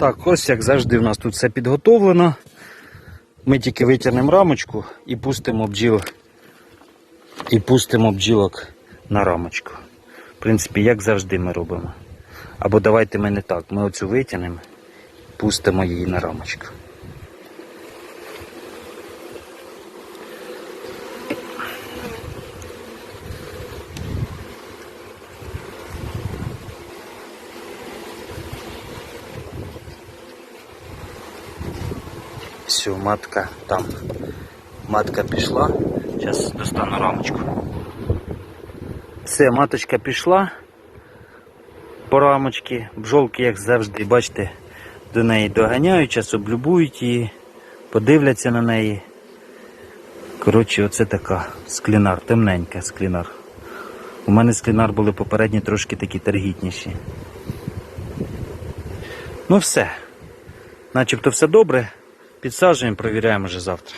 Так, ось як завжди у нас тут все підготовлено. Ми тільки витягнемо рамочку і пустимо бджіл. І пустимо бджілок на рамочку. В принципі, як завжди ми робимо. Або давайте ми не так. Ми оцю витягнемо, пустимо її на рамочку. Все, матка там. Матка пішла. Зараз достану рамочку. Все, маточка пішла. По рамочці. Бджолки, як завжди, бачите, до неї доганяють, час облюбують її, подивляться на неї. Коротше, оце така склінар, темненька склінар. У мене склінар були попередні трошки такі тергітніші. Ну все. Начебто все добре. Підсаджуємо, провіряємо вже завтра.